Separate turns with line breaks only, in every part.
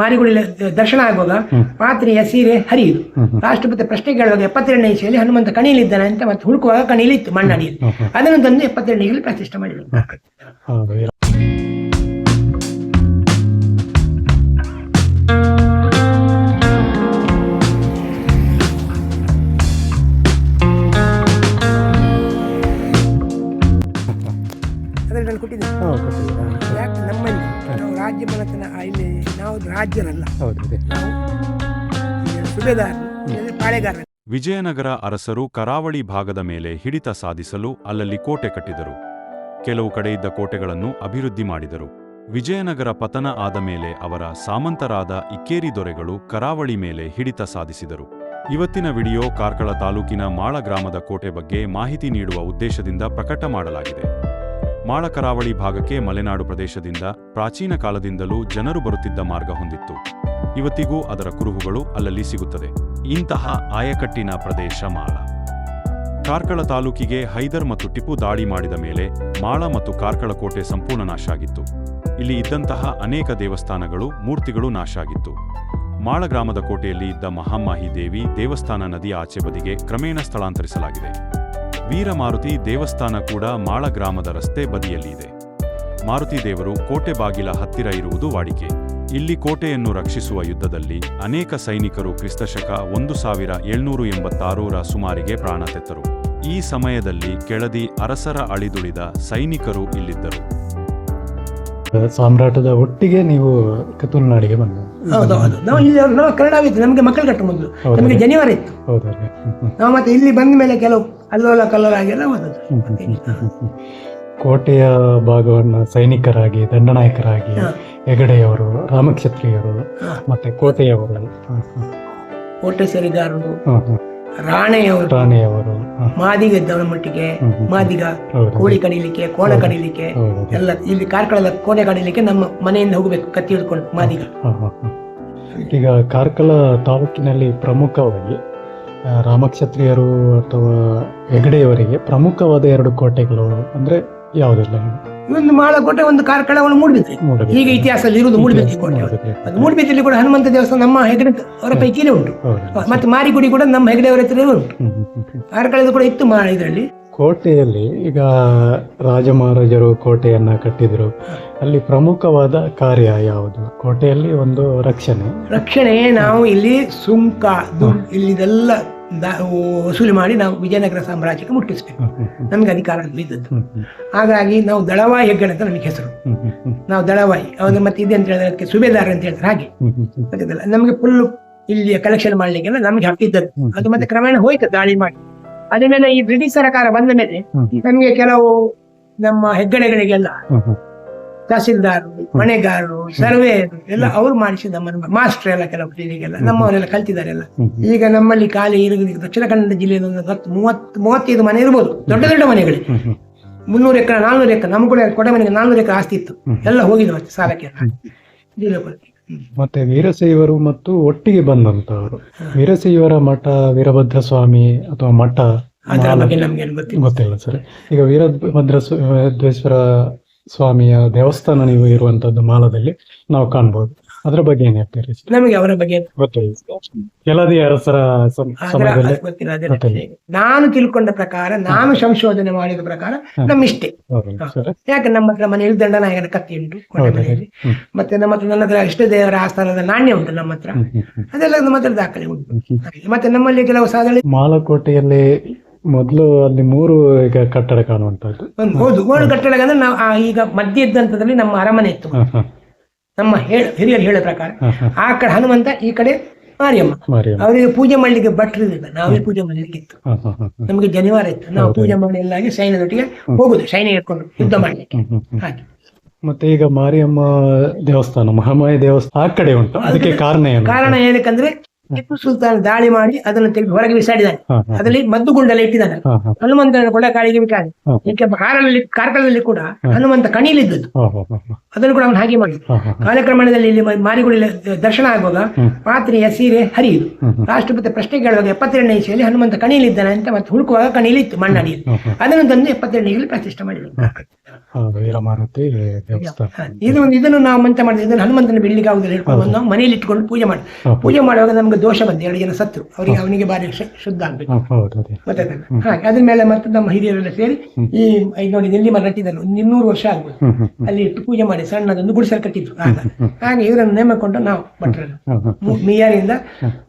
ಮಾರಿಗುಳಿ ದರ್ಶನ ಆಗುವಾಗ ಪಾತ್ರೆಯ ಸೀರೆ ಹರಿಯುದು. ರಾಷ್ಟ್ರಪತಿ ಪ್ರಶ್ನೆ ಕೇಳುವಾಗ ಎಪ್ಪತ್ತೆರಡನೇ ಇಸೆಯಲ್ಲಿ ಹನುಮಂತ ಕಣಿಲಿದ್ದಾನೆ ಅಂತ ಮತ್ತೆ ಹುಡುಕುವಾಗ ಕಣಿಲಿ ಇತ್ತು ಮಣ್ಣಡಿಯಲ್ಲಿ ಅದನ್ನು ತಂದು ಎಪ್ಪತ್ತೆರಡನೇ ಇಸೆಯಲ್ಲಿ ಪ್ರತಿಷ್ಠೆ ಮಾಡಿದ್ರು. ಅದ್ರಲ್ಲಿ ನಾನು ಕೊಟ್ಟಿದ್ದೆ. ರಾಜ್ಯ ಬಳತನ ಇಲ್ಲಿ ನಾವು ರಾಜ್ಯರಲ್ಲ.
ಹೌದು ಇದೆ.
ನಾವು ಸುಬೇದಾರ ಪಾಳೆಗಾರ
ವಿಜಯನಗರ ಅರಸರು ಕರಾವಳಿ ಭಾಗದ ಮೇಲೆ ಹಿಡಿತ ಸಾಧಿಸಲು ಅಲ್ಲಲ್ಲಿ ಕೋಟೆ ಕಟ್ಟಿದರು. ಕೆಲವು ಕಡೆಯಿದ್ದ ಇದ್ದ ಕೋಟೆಗಳನ್ನು ಅಭಿವೃದ್ಧಿ ಮಾಡಿದರು. ವಿಜಯನಗರ ಪತನ ಆದ ಮೇಲೆ ಅವರ ಸಾಮಂತರಾದ ಇಕ್ಕೇರಿ ದೊರೆಗಳು ಕರಾವಳಿ ಮೇಲೆ ಹಿಡಿತ ಸಾಧಿಸಿದರು. ಇವತ್ತಿನ ವಿಡಿಯೋ ಕಾರ್ಕಳ ತಾಲೂಕಿನ ಮಾಳ ಗ್ರಾಮದ ಕೋಟೆ ಬಗ್ಗೆ ಮಾಹಿತಿ ನೀಡುವ ಉದ್ದೇಶದಿಂದ ಪ್ರಕಟ ಮಾಡಲಾಗಿದೆ. ಮಾಳ ಕರಾವಳಿ ಭಾಗಕ್ಕೆ ಮಲೆನಾಡು ಪ್ರದೇಶದಿಂದ ಪ್ರಾಚೀನ ಕಾಲದಿಂದಲೂ ಜನರು ಬರುತ್ತಿದ್ದ ಮಾರ್ಗ ಹೊಂದಿತ್ತು. ಇವತ್ತಿಗೂ ಅದರ ಕುರುಹುಗಳು ಅಲ್ಲಲ್ಲಿ ಸಿಗುತ್ತದೆ. ಇಂತಹ ಆಯಕಟ್ಟಿನ ಪ್ರದೇಶ ಮಾಳ. ಕಾರ್ಕಳ ತಾಲೂಕಿಗೆ ಹೈದರ್ ಮತ್ತು ಟಿಪ್ಪು ದಾಳಿ ಮಾಡಿದ ಮೇಲೆ ಮಾಳ ಮತ್ತು ಕಾರ್ಕಳ ಕೋಟೆ ಸಂಪೂರ್ಣ ನಾಶ ಆಗಿತ್ತು. ಇಲ್ಲಿ ಇದ್ದಂತಹ ಅನೇಕ ದೇವಸ್ಥಾನಗಳು, ಮೂರ್ತಿಗಳು ನಾಶ ಆಗಿತ್ತು. ಮಾಳ ಗ್ರಾಮದ ಕೋಟೆಯಲ್ಲಿ ಇದ್ದ ಮಹಾಮಾಹಿ ದೇವಿ ದೇವಸ್ಥಾನ ನದಿಯ ಆಚೆ ಬದಿಗೆ ಕ್ರಮೇಣ ಸ್ಥಳಾಂತರಿಸಲಾಗಿದೆ. ವೀರಮಾರುತಿ ದೇವಸ್ಥಾನ ಕೂಡ ಮಾಳ ಗ್ರಾಮದ ರಸ್ತೆ ಬದಿಯಲ್ಲಿದೆ ಮಾರುತಿ ದೇವರು ಕೋಟೆ ಬಾಗಿಲ ಹತ್ತಿರ ಇರುವುದು ವಾಡಿಕೆ. ಇಲ್ಲಿ ಕೋಟೆಯನ್ನು ರಕ್ಷಿಸುವ ಯುದ್ಧದಲ್ಲಿ ಅನೇಕ ಸೈನಿಕರು ಕ್ರಿಸ್ತಶಕ ಒಂದು ಸಾವಿರ ಏಳ್ನೂರು ಎಂಬತ್ತಾರರ ಸುಮಾರಿಗೆ ಪ್ರಾಣ ತೆತ್ತರು. ಈ ಸಮಯದಲ್ಲಿ ಕೆಳದಿ ಅರಸರ ಅಳಿದುಳಿದ ಸೈನಿಕರು ಇಲ್ಲಿದ್ದರು.
ಸಾಮ್ರಾಟದ ಒಟ್ಟಿಗೆ ನೀವು ಕತ್ತೂಲ್ನಾಡಿಗೆ ಬಂದ
ನಾವು ಇಲ್ಲಿ ನಾವು ಕನ್ನಡ ಇತ್ತು ನಮಗೆ ಮಕ್ಕಳು ಕಟ್ಟ ಮೊದಲು. ನಮಗೆ ಜನಿವಾರ ಇತ್ತು. ನಾವು ಮತ್ತೆ ಇಲ್ಲಿ ಬಂದ ಮೇಲೆ ಕೆಲವು ಅಲ್ಲೋಲ ಕಲ್ಲೋಲ
ಹ್ಮ್. ಕೋಟೆಯ ಭಾಗವನ್ನು ಸೈನಿಕರಾಗಿ ದಂಡನಾಯಕರಾಗಿ ಹೆಗಡೆಯವರು ರಾಮಕ್ಷತ್ರಿಯರು. ಮತ್ತೆ ಕೋಟೆಯವರು.
ಕೋಟೆ ಸರಿಗಾರರು
ಹಾ.
ರಾಣೆಯವರು
ರಾಣೆಯವರು
ಮಾದಿಗ ಇದ್ದವನ ಮಟ್ಟಿಗೆ. ಮಾದಿಗ. ಕೋಳಿ ಕಡಿಲಿಕ್ಕೆ ಕೋಣ ಕಡಿಲಿಕ್ಕೆ ಎಲ್ಲ ಇಲ್ಲಿ ಕಾರ್ಕಳದ ಕೋಣೆ ಕಡಿಲಿಕ್ಕೆ ನಮ್ಮ ಮನೆಯಿಂದ ಹೋಗಬೇಕು ಕತ್ತಿ ಹಿಡ್ಕೊಂಡು ಮಾದಿಗ.
ಈಗ ಕಾರ್ಕಳ ತಾಲೂಕಿನಲ್ಲಿ ಪ್ರಮುಖವಾಗಿ ರಾಮಕ್ಷತ್ರಿಯರು ಅಥವಾ ಹೆಗಡೆಯವರಿಗೆ ಪ್ರಮುಖವಾದ ಎರಡು ಕೋಟೆಗಳು ಅಂದ್ರೆ ಯಾವುದೆಲ್ಲ
ಒಂದು ಮಾಳ ಕೋಟೆ ಒಂದು ಕಾರ್ಕಳವನ್ನು
ಮೂಡಬಿದ್ರೆ.
ಈಗ ಇತಿಹಾಸದಲ್ಲಿ ಇರುವುದು ಮೂಡ್ಬಿದ್ರಿ ಕೋಟೆ. ಅದು ಮೂಡ್ಬಿದ್ರಲ್ಲಿ ಕೂಡ ಹನುಮಂತ ದೇವಸ್ಥಾನ ನಮ್ಮ ಹೆಗಡೆ ಅವರ ಪೈಕಿನೇ ಉಂಟು. ಮತ್ತೆ ಮಾರಿಗುಡಿ ಕೂಡ ನಮ್ಮ ಹೆಗಡೆಯವರ ಹತ್ರ ಉಂಟು. ಕಾರ್ಕಳದ ಕೂಡ ಇತ್ತು ಮಾ ಇದರಲ್ಲಿ.
ಕೋಟೆಯಲ್ಲಿ ಈಗ ರಾಜ ಮಹಾರಾಜರು ಕೋಟೆಯನ್ನ ಕಟ್ಟಿದ್ರು. ಅಲ್ಲಿ ಪ್ರಮುಖವಾದ ಕಾರ್ಯ ಯಾವುದು? ಕೋಟೆಯಲ್ಲಿ ಒಂದು ರಕ್ಷಣೆ.
ರಕ್ಷಣೆ ನಾವು ಇಲ್ಲಿ ಸುಂಕ ಇಲ್ಲಿ ಇಲ್ಲಿದೆಲ್ಲ ದಾ- ವಸೂಲಿ ಮಾಡಿ ನಾವು ವಿಜಯನಗರ ಸಾಮ್ರಾಜ್ಯಕ್ಕೆ ಮುಟ್ಟಿಸ್ಬೇಕು. ನಮಗೆ ಅಧಿಕಾರ
ಹ್ಮ್,
ಹಾಗಾಗಿ ನಾವು ದಳವಾಯಿ ಹೆಗ್ಗಡೆ ಅಂತ ನನಗೆ ಹೆಸರು. ನಾವು ದಳವಾಯಿ. ಅವನು ಮತ್ತೆ ಇದೆ ಅಂತ ಹೇಳಿದ್ರೆ ಅದಕ್ಕೆ ಸುಬೇದಾರ್ ಅಂತ ಹೇಳ್ತಾರೆ ಹಾಗೆ. ಗೊತ್ತಿದ್ದಲ್ಲ ನಮಗೆ ಫುಲ್ ಇಲ್ಲಿ ಕಲೆಕ್ಷನ್ ಮಾಡ್ಲಿಕ್ಕೆ ನಮ್ಗೆ ಹಾಕಿದ್ದದ್ದು ಅದು ಮತ್ತೆ ಕ್ರಮೇಣ ಹೋಯ್ತು ದಾಳಿ ಮಾಡಿ. ಅದೇ ಮೇಲೆ ಈ ಬ್ರಿಟಿಷ್ ಸರ್ಕಾರ ಬಂದ ಮೇಲೆ ನಮಗೆ ಕೆಲವು ನಮ್ಮ ಹೆಗ್ಗಡೆಗಳಿಗೆಲ್ಲ ತಹಸೀಲ್ದಾರರು ಮನೆಗಾರರು ಸರ್ವೇರು ಎಲ್ಲ ಅವ್ರು ಮಾಡಿಸಿದ ಮಾಸ್ಟರ್ ಎಲ್ಲ ಕೆಲವು ಕ್ಲಿನಿಕ್ಗೆಲ್ಲ. ನಮ್ಮವರೆಲ್ಲ ಕಲ್ತಿದ್ದಾರೆ ಎಲ್ಲ. ಈಗ ನಮ್ಮಲ್ಲಿ ಖಾಲಿ ದಕ್ಷಿಣ ಕನ್ನಡ ಜಿಲ್ಲೆಯಲ್ಲಿ ಒಂದು ಹತ್ತು ಮೂವತ್ತು ಮೂವತ್ತೈದು ಮನೆ ಇರ್ಬೋದು. ದೊಡ್ಡ ದೊಡ್ಡ ಮನೆಗಳು. ಮುನ್ನೂರು ಎಕರೆ ನಾಲ್ನೂರು ಎಕರೆ ನಮ್ಮ ಕೂಡ ಕೊಡೆ ಮನೆಗೆ ನಾಲ್ನೂರು ಎಕರೆ ಆಸ್ತಿ ಇತ್ತು. ಎಲ್ಲ ಹೋಗಿದ್ರು ಮತ್ತೆ ಸಾಲಕ್ಕೆ.
ಮತ್ತೆ ವೀರಶೈವರು ಮತ್ತು ಒಟ್ಟಿಗೆ ಬಂದಂತವರು ವೀರಶೈವರ ಮಠ ವೀರಭದ್ರ ಸ್ವಾಮಿ ಅಥವಾ ಮಠ
ಅದರ ಬಗ್ಗೆ ನಮ್ಗೆ ಗೊತ್ತಿಲ್ಲ.
ಸರ್. ಈಗ ವೀರಭದ್ರ ಸ್ವಾಮಿಯ ದೇವಸ್ಥಾನ ನೀವು ಇರುವಂತದ್ದು ಮಾಲದಲ್ಲಿ ನಾವು ಕಾಣ್ಬೋದು. ಅದರ ಬಗ್ಗೆ ಏನ್ ಹೇಳ್ತೀರಿ
ನಮಗೆ ಅವರ ಬಗ್ಗೆ
ಗೊತ್ತಿಲ್ಲ ಕೆಲದಿ ಅರಸರ ಸಮಯದಲ್ಲಿ.
ನಾನು ತಿಳ್ಕೊಂಡ ಪ್ರಕಾರ ನಾನು ಸಂಶೋಧನೆ ಮಾಡಿದ ಪ್ರಕಾರ ನಮ್ಮ ಇಷ್ಟೇ
ಹೌದು ಸರ್.
ಯಾಕೆ ನಮ್ಮ ಹತ್ರ ಮನೆಯಲ್ಲಿ ದಂಡನಾಯಕನ ಕತ್ತಿ ಉಂಟು ಮನೆಯಲ್ಲಿ ಮತ್ತೆ ನಮ್ಮ ಹತ್ರ ನನ್ನ ಹತ್ರ ಇಷ್ಟ ದೇವರ ಆಸ್ಥಾನದ ನಾಣ್ಯ ಉಂಟು ನಮ್ಮ ಹತ್ರ. ಅದೆಲ್ಲ ನಮ್ಮ ಹತ್ರ ದಾಖಲೆ ಉಂಟು. ಮತ್ತೆ ನಮ್ಮಲ್ಲಿ ಕೆಲವು ಸಾಧನೆ
ಮಾಲಕೋಟೆಯಲ್ಲಿ ಮೊದಲು ಅಲ್ಲಿ ಮೂರು ಈಗ ಕಟ್ಟಡ ಕಾಣುವಂತದ್ದು
ಹೌದು ಗೋಲ್ಡ್ ಕಟ್ಟಡ ಅಂದ್ರೆ ನಾವು ಆ ಈಗ ಮಧ್ಯ ಇದ್ದಂಥದ್ರಲ್ಲಿ ನಮ್ಮ ಅರಮನೆ ಇತ್ತು. ನಮ್ಮ ಹೇಳ ಹಿರಿಯರು ಹೇಳೋ ಪ್ರಕಾರ. ಆ ಕಡೆ ಹನುಮಂತ ಈ ಕಡೆ ಮಾರಿಯಮ್ಮ.
ಮಾರಿಯಮ್ಮ.
ಅವರಿಗೆ ಪೂಜೆ ಮಾಡ್ಲಿಕ್ಕೆ ಭಟ್ರು ಇರಲಿಲ್ಲ. ನಾವೇ ಪೂಜೆ ಮಾಡ್ಲಿಕ್ಕೆ ಇತ್ತು.
ಹ, ಹ, ಹ, ಹ.
ನಮಗೆ ಜನಿವಾರ ಇತ್ತು. ನಾವು ಪೂಜೆ ಮಾಡಿ ಎಲ್ಲಾಗಿ ಸೈನ್ಯದೊಟ್ಟಿಗೆ ಹೋಗುದು ಸೈನ್ಯ ಇಟ್ಕೊಂಡು ಯುದ್ಧ ಮಾಡ್ಲಿಕ್ಕೆ.
ಹ್ಮ್, ಹ್ಮ್, ಹ್ಮ್.
ಹಾಗೆ.
ಮತ್ತೆ ಈಗ ಮಾರಿಯಮ್ಮ ದೇವಸ್ಥಾನ ಮಹಾಮಾಯಿ ದೇವಸ್ಥಾನ ಆ ಕಡೆ ಉಂಟು. ಅದಕ್ಕೆ ಕಾರಣ ಏನು?
ಕಾರಣ ಏನಕ್ಕಂದ್ರೆ ಟಿಪ್ಪು ಸುಲ್ತಾನ್ ದಾಳಿ ಮಾಡಿ ಅದನ್ನು ತೆಗೆದು ಹೊರಗೆ ಬಿಸಾಡಿದ್ದಾನೆ ಅದರಲ್ಲಿ ಮದ್ದು ಗುಂಡಲ್ಲಿ ಇಟ್ಟಿದ್ದಾನೆ ಹನುಮಂತನ ಕೂಡ ಕಾಳಿಗೆ ಬಿಟ್ಟಾನೆ. ಏಕೆ ಕಾರಲ್ಲಿ ಕಾರ್ಕಳದಲ್ಲಿ ಕೂಡ ಹನುಮಂತ ಕಣಿಲಿದ್ದದ್ದು. ಅದನ್ನು ಕೂಡ ಅವನು ಹಾಗೆ
ಮಾಡಿ.
ಕಾಲಕ್ರಮಣದಲ್ಲಿ ಇಲ್ಲಿ ಮಾರಿಗುಡಿ ದರ್ಶನ ಆಗುವಾಗ. ಪಾತ್ರೆಯ ಸೀರೆ ಹರಿಯುದು ಮತ್ತೆ ಪ್ರಶ್ನೆ ಕೇಳುವಾಗ ಎಪ್ಪತ್ತೆರಡನೇ ಇಸೆಯಲ್ಲಿ ಹನುಮಂತ ಕಣಿಲಿದ್ದಾನೆ ಅಂತ ಮತ್ತೆ ಹುಡುಕುವಾಗ ಕಣಿಲಿ ಇತ್ತು ಮಣ್ಣಡಿಯಲ್ಲಿ. ಅದನ್ನು ತಂದು ಎಪ್ಪತ್ತೆರಡನೇ ಇಸೆಯಲ್ಲಿ ಪ್ರತಿಷ್ಠೆ ಮಾಡಿದ್ರು
ವೀರಮಾರುತಿ ದೇವಸ್ಥಾನ.
ಇದು ಒಂದು ಇದನ್ನು ನಾವು ಮಂತ್ರ ಮಾಡಿದ್ವಿ ಇದನ್ನು ಹನುಮಂತನ ಬೆಳ್ಳಿಗೆ ಆಗುದಿಲ್ಲ ಹೇಳ್ಕೊಂಡು ಬಂದು ನಾವು ಮನೆಯಲ್ಲಿ ಇಟ್ಕೊಂಡು ಪೂಜೆ ಮಾಡಿ. ಪೂಜೆ. ಮಾಡುವಾಗ ನಮ್ಗೆ ದೋಷ ಬಂತು ಎರಡು ಜನ ಸತ್ರು. ಅವರಿಗೆ ಅವನಿಗೆ ಬಾರಿ ಶು- ಶುದ್ಧ ಆಗ್ಬೇಕು. ಮತ್ತೆ ಹಾಗೆ ಅದ್ರ ಮೇಲೆ ಮತ್ತೆ ನಮ್ಮ ಹಿರಿಯರೆಲ್ಲ ಸೇರಿ ಈ ಈಗ ನೋಡಿ ನೆಲ್ಲಿ ಮರ ನಟ್ಟಿದ್ದಾರೆ ಒಂದು ಇನ್ನೂರು ವರ್ಷ ಆಗ್ಬೋದು ಅಲ್ಲಿ ಇಟ್ಟು ಪೂಜೆ ಮಾಡಿ ಸಣ್ಣದೊಂದು ಗುಡಿಸಲು ಕಟ್ಟಿದ್ರು ಆಗ. ಹಾಗೆ ಇವರನ್ನು ನೇಮಕೊಂಡು ನಾವು ಭಟ್ರನ್ನು. ಮಿಯಾರಿಯಿಂದ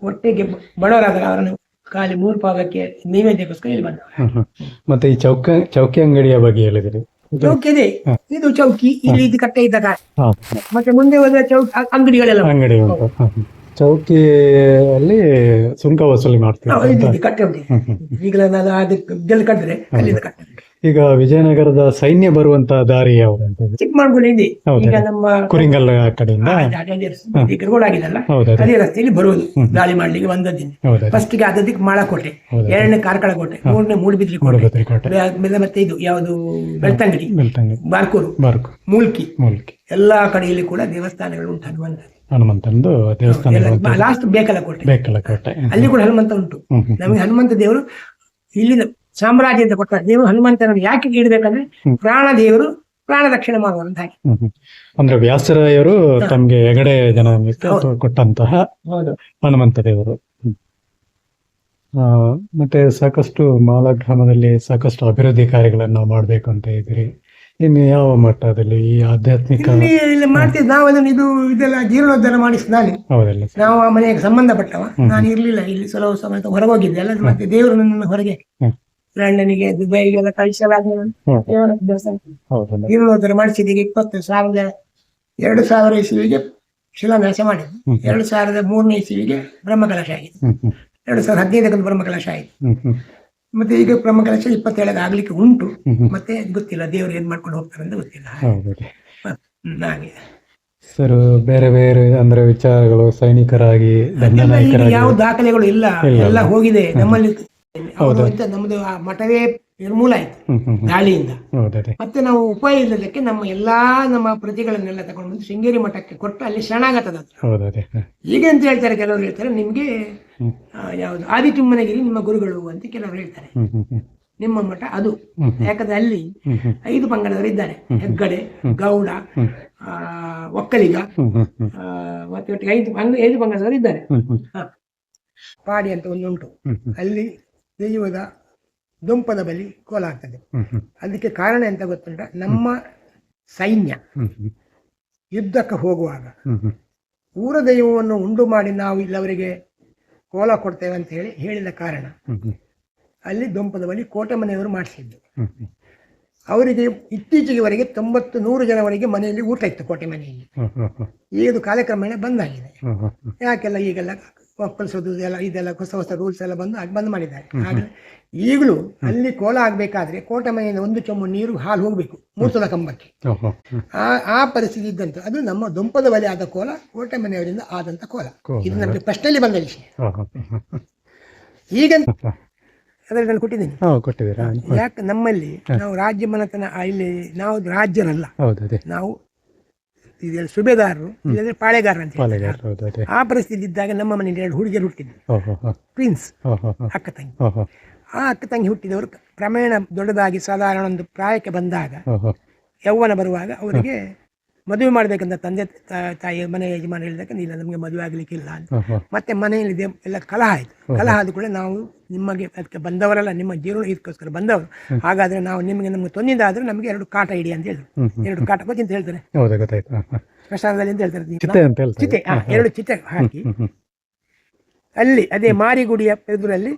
ಒಟ್ಟಿಗೆ ಬಡವರಾದ್ರೆ ಅವರನ್ನು ಖಾಲಿ ಮೂರು ಪಾವಕ್ಕೆ ನೈವೇದ್ಯಕ್ಕೋಸ್ಕರ ಇಲ್ಲಿ
ಹ್ಮ್. ಮತ್ತೆ ಈ ಚೌಕ ಚೌಕಿ ಅಂಗಡಿಯ ಬಗ್ಗೆ ಹೇಳಿದ್ರಿ.
ಚೌಕಿ ಇದೆ ಚೌಕಿ ಇಲ್ಲಿ ಇದು ಕಟ್ಟೆ ಇದ್ದಾಗ.
ಹಾ.
ಮತ್ತೆ ಮುಂದೆ ಹೋದ್ರೆ ಚೌಕಿ ಅಂಗಡಿಗಳೆಲ್ಲ
ಅಂಗಡಿ ಉಂಟು. ಚೌಕಿ. ಚೌಕಿಯಲ್ಲಿ ಸುಂಕ ವಸೂಲಿ ಮಾಡ್ತೀವಿ
ಕಟ್ಟೆ ಉಂಟು. ಈಗಲೇ ನಾನು ಅದಕ್ಕೆ ಗೆಲ್ ಕಟ್ಟಿದ್ರೆ ಅಲ್ಲಿಂದ ಕಟ್ಟೆ
ಈಗ ವಿಜಯನಗರದ ಸೈನ್ಯ ಬರುವಂತ ದಾರಿ ಯಾವ್ದು ಅಂತ ಹೇಳಿ?
ಚಿಕ್ಕಮಗಳೂರು ಇದೆ.
ಹೌದು.
ಈಗ ನಮ್ಮ
ಕುರಿಂಗಲ್ ಕಡೆಯಿಂದ?
ಆ, ಈಗ ರೋಡ್ ಆಗಿದಲ್ಲ
ಹೌದು ಅದೇ
ರಸ್ತೆಯಲ್ಲಿ ಬರುವುದು. ದಾಳಿ ಮಾಡ್ಲಿಕ್ಕೆ ಬಂದದ್ದೀನಿ.
ಹೌದು
ಫಸ್ಟ್ಗೆ ಅದಕ್ಕೆ ಮಾಳಕೋಟೆ. ಎರಡನೇ ಕಾರ್ಕಳ ಕೋಟೆ ಮೂರನೇ ಮೂಡುಬಿದ್ರಿ ಕೋಟೆ.
ಮೂಡುಬಿದ್ರಿ ಕೋಟೆ.
ಆಮೇಲೆ ಮತ್ತೆ ಇದು ಯಾವುದು ಬೆಳ್ತಂಗಡಿ.
ಬೆಳ್ತಂಗಡಿ.
ಬಾರ್ಕೂರು.
ಬಾರ್ಕು
ಮೂಲ್ಕಿ.
ಮೂಲ್ಕಿ.
ಎಲ್ಲಾ ಕಡೆಯಲ್ಲಿ ಕೂಡ ದೇವಸ್ಥಾನಗಳು ಉಂಟು ಹನುಮಂತ.
ಹನುಮಂತಂದು ದೇವಸ್ಥಾನ
ಲಾಸ್ಟ್ ಬೇಕಲ ಕೋಟೆ
ಬೇಕಲ ಕೋಟೆ
ಅಲ್ಲಿ ಕೂಡ ಹನುಮಂತ ಉಂಟು. ನಮಗೆ ಹನುಮಂತ ದೇವರು ಇಲ್ಲಿಂದ ಸಾಮ್ರಾಜ್ಯ ಅಂತ ಕೊಟ್ಟ ದೇವರು ಹನುಮಂತನನ್ನು ಯಾಕೆ ಇಡಬೇಕಂದ್ರೆ ಪ್ರಾಣ ದೇವರು ಪ್ರಾಣ ರಕ್ಷಣೆ ಮಾಡುವಂತ.
ಅಂದ್ರೆ ವ್ಯಾಸರಾಯರು ತಮ್ಗೆ ಹೆಗಡೆ ಜನ ಕೊಟ್ಟಂತಹ ಹನುಮಂತ ದೇವರು. ಮತ್ತೆ ಸಾಕಷ್ಟು ಮಾಲ ಗ್ರಾಮದಲ್ಲಿ ಸಾಕಷ್ಟು ಅಭಿವೃದ್ಧಿ ಕಾರ್ಯಗಳನ್ನು ಮಾಡಬೇಕು ಅಂತ ಇದ್ರಿ ಇನ್ನು ಯಾವ ಮಟ್ಟದಲ್ಲಿ ಈ ಆಧ್ಯಾತ್ಮಿಕ
ಇಲ್ಲಿ ಮಾಡ್ತಿದ್ದು ನಾವು ಅದನ್ನು ಇದು ಇದೆಲ್ಲ ಜೀರ್ಣೋದ್ಧಾರ ಮಾಡಿಸಿ ನಾನು
ಹೌದಲ್ಲ.
ನಾವು ಆ ಮನೆಗೆ ಸಂಬಂಧಪಟ್ಟವ. ನಾನು ಇರ್ಲಿಲ್ಲ. ಇಲ್ಲಿ ಸ್ವಲ್ಪ ಸಮಯ ಹೊರಗೋಗಿದ್ದೆ ಅಲ್ಲ. ಮತ್ತೆ ದೇವರು ನನ್ನನ್ನು ಹೊರಗೆ ಲಂಡನ್ನಿಗೆ ದುಬೈಗೆಲ್ಲ ಕಳಿಸಲಾದ್ಮೇಲೆ
ಹ್ಮ್.
ದೇವರ ದೇವಸ್ಥಾನ
ಹೌದಲ್ಲ
ಜೀರ್ಣೋದ್ಧಾರ ಮಾಡಿಸಿದ್ದೀಗ ಇಪ್ಪತ್ತು ಸಾವಿರದ ಎರಡು ಸಾವಿರ ಇಸುವಿಗೆ ಶಿಲಾನ್ಯಾಸ ಮಾಡಿದ್ದು. ಎರಡು ಸಾವಿರದ ಮೂರನೇ ಇಸುವಿಗೆ ಬ್ರಹ್ಮಕಲಶ ಆಗಿದೆ. ಎರಡು ಸಾವಿರದ ಹದಿನೈದಕ್ಕೊಂದು ಬ್ರಹ್ಮಕಲಶ ಆಯಿತು. ಮತ್ತೆ ಈಗ ಬ್ರಹ್ಮಕಲಶ ಇಪ್ಪತ್ತೇಳಕ್ಕೆ ಆಗ್ಲಿಕ್ಕೆ ಉಂಟು. ಮತ್ತೆ ಗೊತ್ತಿಲ್ಲ ದೇವರು ಏನ್ ಮಾಡ್ಕೊಂಡು ಹೋಗ್ತಾರೆ ಅಂತ ಗೊತ್ತಿಲ್ಲ ಹಾಗೆ.
ಸರ್ ಬೇರೆ ಬೇರೆ ಅಂದ್ರೆ ವಿಚಾರಗಳು ಸೈನಿಕರಾಗಿ
ಯಾವ ದಾಖಲೆಗಳು ಇಲ್ಲ. ಎಲ್ಲ ಹೋಗಿದೆ. ನಮ್ಮಲ್ಲಿ ಅವರು ನಮ್ದು ಆ ಮಠವೇ ನಿರ್ಮೂಲ ಆಯ್ತು. ದಾಳಿಯಿಂದ ಮತ್ತೆ ನಾವು ಉಪಾಯ ಇಲ್ಲದಕ್ಕೆ ನಮ್ಮ ಎಲ್ಲಾ ನಮ್ಮ ಪ್ರತಿಗಳನ್ನೆಲ್ಲ ತಗೊಂಡು ಬಂದು ಶೃಂಗೇರಿ ಮಠಕ್ಕೆ ಕೊಟ್ಟು ಅಲ್ಲಿ ಶರಣಾಗತದ. ಈಗ ಅಂತ ಹೇಳ್ತಾರೆ ಕೆಲವರು ಹೇಳ್ತಾರೆ ನಿಮ್ಗೆ
ಯಾವ್ದು
ಆದಿ ಯಾವುದು ನಿಮ್ಮ ಗುರುಗಳು ಅಂತ ಕೆಲವರು ಹೇಳ್ತಾರೆ. ನಿಮ್ಮ ಮಠ ಅದು. ಯಾಕಂದ್ರೆ ಅಲ್ಲಿ. ಐದು ಪಂಗಡದವರು ಇದ್ದಾರೆ. ಹೆಗ್ಗಡೆ ಗೌಡ ಆ, ಒಕ್ಕಲಿಗ ಮತ್ತೆ ಐದು ಐದು ಪಂಗಡದವರು ಇದ್ದಾರೆ. ಪಾಡಿ ಅಂತ ಒಂದು ಉಂಟು.
ಹ್ಮ್ ಹ್ಮ್.
ಅಲ್ಲಿ ದೈವದ ದೊಂಪದ ಬಲಿ ಕೋಲಾಗ್ತದೆ. ಅದಕ್ಕೆ ಕಾರಣ ಎಂತ ಗೊತ್ತುಂಟ ನಮ್ಮ ಸೈನ್ಯ. ಯುದ್ಧಕ್ಕೆ ಹೋಗುವಾಗ. ಊರ ದೈವವನ್ನು ಉಂಡು ಮಾಡಿ ನಾವು ಇಲ್ಲವರಿಗೆ ಕೋಲ ಕೊಡ್ತೇವೆ ಅಂತ ಹೇಳಿ ಹೇಳಿದ ಕಾರಣ. ಅಲ್ಲಿ ದೊಂಪದ ಬಲಿ ಕೋಟೆ ಮನೆಯವರು ಮಾಡಿಸಿದ್ದು. ಅವರಿಗೆ ಇತ್ತೀಚೆಗೆವರೆಗೆ ತೊಂಬತ್ತು ನೂರು ಜನವರೆಗೆ ಮನೆಯಲ್ಲಿ ಊಟ ಇತ್ತು ಕೋಟೆ ಮನೆಯಲ್ಲಿ. ಈಗ ಕಾಲಕ್ರಮೇಣ ಬಂದಾಗಿದೆ. ಯಾಕೆಲ್ಲ ಈಗೆಲ್ಲ ಒಕ್ಕಲಿಸೋದು ಎಲ್ಲ ಇದೆಲ್ಲ ಹೊಸ ಹೊಸ ರೂಲ್ಸ್ ಎಲ್ಲ ಬಂದು ಆಗ ಬಂದ್ ಮಾಡಿದ್ದಾರೆ. ಹಾಗೆ ಈಗಲೂ ಅಲ್ಲಿ ಕೋಲ ಆಗ್ಬೇಕಾದ್ರೆ ಕೋಟೆ ಮನೆಯಿಂದ ಒಂದು ಚೊಮ್ಮ ನೀರು ಹಾಲು ಹೋಗ್ಬೇಕು ಮೂರ್ತದ ಕಂಬಕ್ಕೆ. ಆ ಆ ಪರಿಸ್ಥಿತಿ ಇದ್ದಂತೆ. ಅದು ನಮ್ಮ ದೊಂಪದ ಬಲೆ ಆದ ಕೋಲ ಕೋಟೆ ಮನೆಯವರಿಂದ ಆದಂತ ಕೋಲ. ಇದು ನಮಗೆ ಪ್ರಶ್ನೆಯಲ್ಲಿ ಬಂದ ವಿಷಯ. ಈಗ ಅದರಲ್ಲಿ ನಾನು ಕೊಟ್ಟಿದ್ದೀನಿ. ಯಾಕೆ ನಮ್ಮಲ್ಲಿ ನಾವು ರಾಜ್ಯ ಮನೆತನ ಇಲ್ಲಿ ನಾವು
ರಾಜ್ಯನಲ್ಲ.
ನಾವು ಇದೆಲ್ಲ ಸುಬೇದಾರರು ಇಲ್ಲದ್ರೆ ಪಾಳೆಗಾರ ಅಂತ ಹೇಳ್ತಾರೆ. ಆ ಪರಿಸ್ಥಿತಿ ಇದ್ದಾಗ ನಮ್ಮ ಮನೆಯಲ್ಲಿ ಎರಡು ಹುಡುಗಿಯರು ಹುಟ್ಟಿದ್ರು
ಟ್ವಿನ್ಸ್.
ಅಕ್ಕ ತಂಗಿ. ಆ ಅಕ್ಕ ತಂಗಿ ಹುಟ್ಟಿದವರು ಕ್ರಮೇಣ ದೊಡ್ಡದಾಗಿ ಸಾಧಾರಣ ಒಂದು ಪ್ರಾಯಕ್ಕೆ ಬಂದಾಗ. ಯೌವನ ಬರುವಾಗ ಅವರಿಗೆ ಮದುವೆ ಮಾಡ್ಬೇಕಂತ ತಂದೆ ತಾಯಿ ಮನೆ ಯಜಮಾನ ಹೇಳಿದಾಗ ಇಲ್ಲ ನಮಗೆ ಮದುವೆ ಆಗ್ಲಿಕ್ಕಿಲ್ಲ ಅಂತ. ಮತ್ತೆ ಮನೆಯಲ್ಲಿ ಎಲ್ಲ ಕಲಹ ಆಯ್ತು. ಕಲಹ ಆದ ಕೂಡ ನಾವು ನಿಮಗೆ ಅದಕ್ಕೆ ಬಂದವರಲ್ಲ ನಿಮ್ಮ ಜೀವನ ಇದಕ್ಕೋಸ್ಕರ ಬಂದವರು. ಹಾಗಾದ್ರೆ ನಾವು ನಿಮಗೆ ನಮ್ಗೆ ಆದ್ರೆ ನಮಗೆ ಎರಡು ಕಾಟ ಇಡಿ ಅಂತ ಹೇಳಿದ್ರು. ಎರಡು ಕಾಟ. ಸ್ಮಶಾನದಲ್ಲಿ ಅಂತ ಹೇಳ್ತಾರೆ.
ಪ್ರಸಾದದಲ್ಲಿ ಅಂತ ಹೇಳ್ತಾರೆ
ಚಿತೆ ಎರಡು ಚಿತೆ ಹಾಕಿ. ಅಲ್ಲಿ ಅದೇ ಮಾರಿಗುಡಿಯ ಎದುರಲ್ಲಿ.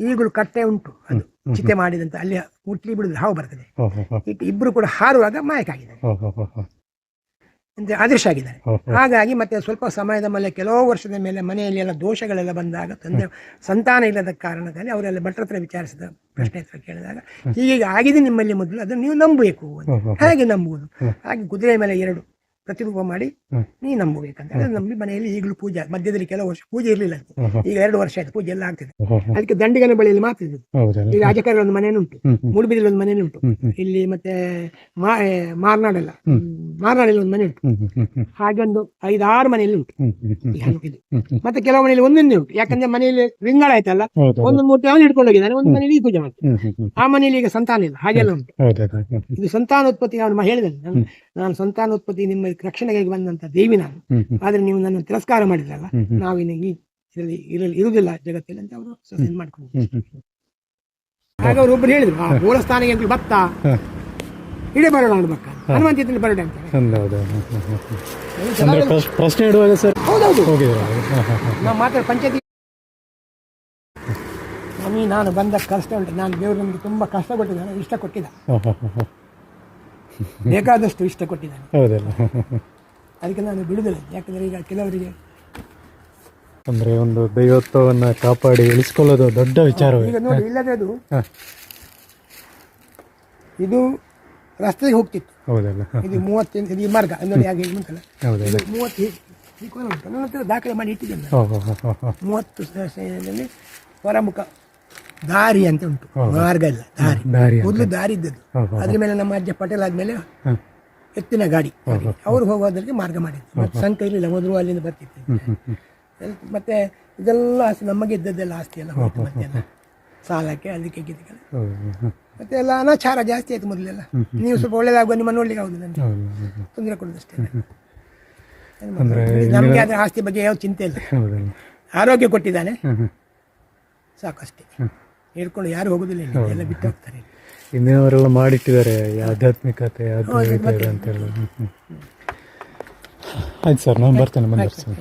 ಈಗಲೂ ಕಟ್ಟೆ ಉಂಟು ಅದು. ಚಿತೆ ಮಾಡಿದಂತ ಅಲ್ಲಿ ಮುಟ್ಲಿ ಬಿಡುದು ಹಾವು ಬರ್ತದೆ. ಇಬ್ರು ಕೂಡ ಹಾರುವಾಗ ಮಾಯಕಾಗಿದ್ದಾರೆ ಅದೃಶ್ಯ ಆಗಿದ್ದಾರೆ. ಹಾಗಾಗಿ ಮತ್ತೆ ಸ್ವಲ್ಪ ಸಮಯದ ಮೇಲೆ ಕೆಲವು ವರ್ಷದ ಮೇಲೆ ಮನೆಯಲ್ಲಿ ಎಲ್ಲ ದೋಷಗಳೆಲ್ಲ ಬಂದಾಗ ತಂದೆ ಸಂತಾನ ಇಲ್ಲದ ಕಾರಣದಲ್ಲಿ ಅವರೆಲ್ಲ ಭಟ್ರ ಹತ್ರ ವಿಚಾರಿಸಿದ ಪ್ರಶ್ನೆ ಹತ್ರ ಕೇಳಿದಾಗ ಹೀಗೆ ಆಗಿದೆ ನಿಮ್ಮಲ್ಲಿ ಮೊದಲು ಅದನ್ನು ನೀವು ನಂಬಬೇಕು. ಹೇಗೆ ನಂಬುವುದು? ಹಾಗೆ ಕುದುರೆ ಮೇಲೆ ಎರಡು ಪ್ರತಿರೂಪ ಮಾಡಿ. ನೀ ನಂಬಬೇಕಂತ ನಂಬಿ ಮನೆಯಲ್ಲಿ ಈಗಲೂ ಪೂಜೆ ಮಧ್ಯದಲ್ಲಿ ಕೆಲವು ವರ್ಷ ಪೂಜೆ ಇರಲಿಲ್ಲ ಅಂತ. ಈಗ ಎರಡು ವರ್ಷ ಆಯ್ತು ಪೂಜೆ ಎಲ್ಲ ಆಗ್ತದೆ. ಅದಕ್ಕೆ ದಂಡಿಗನ ಬಳಿಯಲ್ಲಿ ಮಾತ್ರ
ಈಗ
ಈ ರಾಜಕಾರಣ ಒಂದು ಮನೆಯೂ ಉಂಟು
ಹ್ಮ್, ಹ್ಮ್.
ಒಂದು ಮನೆಯೂ ಉಂಟು
ಹ್ಮ್, ಹ್ಮ್.
ಇಲ್ಲಿ ಮತ್ತೆ ಮಾರ್ನಾಡಲ್ಲ ಮಾರ್ನಾಡೆಲ್ಲ ಒಂದು ಮನೆ ಉಂಟು. ಹಾಗೆ ಒಂದು ಐದಾರು ಮನೆಯಲ್ಲಿ ಉಂಟು. ಮತ್ತೆ ಕೆಲವು ಮನೆಯಲ್ಲಿ ಒಂದೊಂದೇ ಉಂಟು ಯಾಕಂದ್ರೆ ಮನೆಯಲ್ಲಿ ರಿಂಗಳ ಆಯ್ತಲ್ಲ? ಒಂದು ಮೂರ್ತಿ ಅವನು ಹಿಡ್ಕೊಂಡು ಹೋಗಿದ್ದಾನೆ ಒಂದು ಮನೆಯಲ್ಲಿ ಈ ಪೂಜೆ ಮಾಡ್ತಾನೆ. ಆ ಮನೆಯಲ್ಲಿ ಈಗ ಸಂತಾನ ಇಲ್ಲ ಹಾಗೆಲ್ಲ ಉಂಟು. ಇದು ಸಂತಾನೋತ್ಪತ್ತಿ ಅವನು ಹೇಳಿದ್ದಾನೆ ನಾನು ಸಂತಾನೋತ್ಪತ್ತಿ ನಿಮ್ಮ ರಕ್ಷಣೆಗೆ ಬಂದಂತ ದೇವಿ ನಾನು. ಆದ್ರೆ ನೀವು ನನ್ನ ತಿರಸ್ಕಾರ ಮಾಡಿದ್ರಲ್ಲ. ನಾವಿನ್ನು ಈ ಇದರಲ್ಲಿ ಇರಲಿ ಇರುವುದಿಲ್ಲ ಜಗತ್ತಲ್ಲಿ ಅಂತ ಅವರು ಸೊಸೆನ್ ಮಾಡ್ಕೊಂಡು. ಆಗ ಅವರು ಒಬ್ಬರು ಹೇಳಿದ್ರು ಆ ಸ್ಥಾನಕ್ಕೆ ಅಂತ ಭತ್ತ. ಇಡೇ ಬರೋಣ ಅನ್ಬೇಕ ಹನುಮಂತ ಬರೋಣ ಅಂತ.
ಪ್ರಶ್ನೆ ಇಡುವಾಗ ಸರ್?
ಹೌದೌದು. ನಾವು ಮಾತ್ರ ಪಂಚಾಯತಿ ನಮಗೆ ನಾನು ಬಂದ ಕಷ್ಟ ಉಂಟು. ನಾನು ದೇವರು ನಮಗೆ ತುಂಬಾ ಕಷ್ಟ ಕೊಟ್ಟಿದ್ದಾನೆ ಇಷ್ಟ ಕೊಟ್ಟಿದ್ದ ಬೇಕಾದಷ್ಟು ಇಷ್ಟ ಕೊಟ್ಟಿದ್ದಾನೆ.
ಹೌದಲ್ಲ.
ಅದಕ್ಕೆ ನಾನು ಬಿಡುದಿಲ್ಲ ಯಾಕಂದ್ರೆ ಈಗ ಕೆಲವರಿಗೆ
ಅಂದ್ರೆ ಒಂದು ದೈವತ್ವವನ್ನು ಕಾಪಾಡಿ ಇಳಿಸ್ಕೊಳ್ಳೋದು ದೊಡ್ಡ ವಿಚಾರವೇ.
ಈಗ ನೋಡಿ ಇಲ್ಲದೆ ಅದು. ಇದು ರಸ್ತೆಗೆ ಹೋಗ್ತಿತ್ತು.
ಹೌದಲ್ಲ?
ಇದು ಮೂವತ್ತೆಂಟು ಇದು ಈ ಮಾರ್ಗ. ನೋಡಿ ಹಾಗೆ
ಹೌದಲ್ಲ?
ಮೂವತ್ತು ಈ- ಈ ಕೋನ ಉಂಟು. ನನ್ನ ಹತ್ರ ದಾಖಲೆ ಮಾಡಿ ಇಟ್ಟಿದ್ದೇನೆ. ಮೂವತ್ತು ಹೊರಮುಖ. ದಾರಿ ಅಂತ ಉಂಟು. ಮಾರ್ಗ ಇಲ್ಲ ದಾರಿ.
ದಾರಿ
ಮೊದಲು ದಾರಿ ಇದ್ದದ್ದು. ಅದ್ರ ಮೇಲೆ ನಮ್ಮ ಅಜ್ಜ ಪಟೇಲ್ ಆದ್ಮೇಲೆ ಎತ್ತಿನ ಗಾಡಿ. ಅವ್ರು ಹೋಗೋದ್ರಿಗೆ ಮಾರ್ಗ ಮಾಡಿದ್ರು. ಮತ್ತೆ ಸಂಕ ಇರಲಿಲ್ಲ ಮೊದಲು ಅಲ್ಲಿಂದ ಬರ್ತಿತ್ತು. ಮತ್ತೆ ಇದೆಲ್ಲ ಆಸ್ತಿ ನಮಗೆ ಇದ್ದದ್ದೆಲ್ಲ ಆಸ್ತಿ ಎಲ್ಲ ಹೋಯ್ತು ಮತ್ತೆ ಎಲ್ಲ ಸಾಲಕ್ಕೆ ಅದಕ್ಕೆ. ಮತ್ತೆ ಎಲ್ಲ ಅನಾಚಾರ ಜಾಸ್ತಿ ಆಯ್ತು ಮೊದಲೆಲ್ಲ. ನೀವು ಸ್ವಲ್ಪ ಒಳ್ಳೇದಾಗುವ ನಿಮ್ಮ ನೋಡ್ಲಿಕ್ಕೆ ಆಗುದಿಲ್ಲ. ತೊಂದರೆ ಕೊಡೋದಷ್ಟೇ ನಮಗೆ ಅದ್ರ ಆಸ್ತಿ ಬಗ್ಗೆ ಯಾವ ಚಿಂತೆ ಇಲ್ಲ. ಆರೋಗ್ಯ ಕೊಟ್ಟಿದ್ದಾನೆ. ಸಾಕಷ್ಟೇ. ಹಿಡ್ಕೊಂಡು ಯಾರು ಹೋಗೋದಿಲ್ಲ ಎಲ್ಲ ಬಿಟ್ಟು ಹೋಗ್ತಾರೆ
ಇನ್ನೇನವರೆಲ್ಲ ಮಾಡಿಟ್ಟಿದ್ದಾರೆ ಈ ಆಧ್ಯಾತ್ಮಿಕತೆ ಅದು ಇದು ಅಂತ ಹೇಳಿ ಹ್ಮ್, ಹ್ಮ್. ಆಯ್ತು ಸರ್ ನಾನು ಬರ್ತೇನೆ ಮುಂದುವರ್ಸ್ತೀನಿ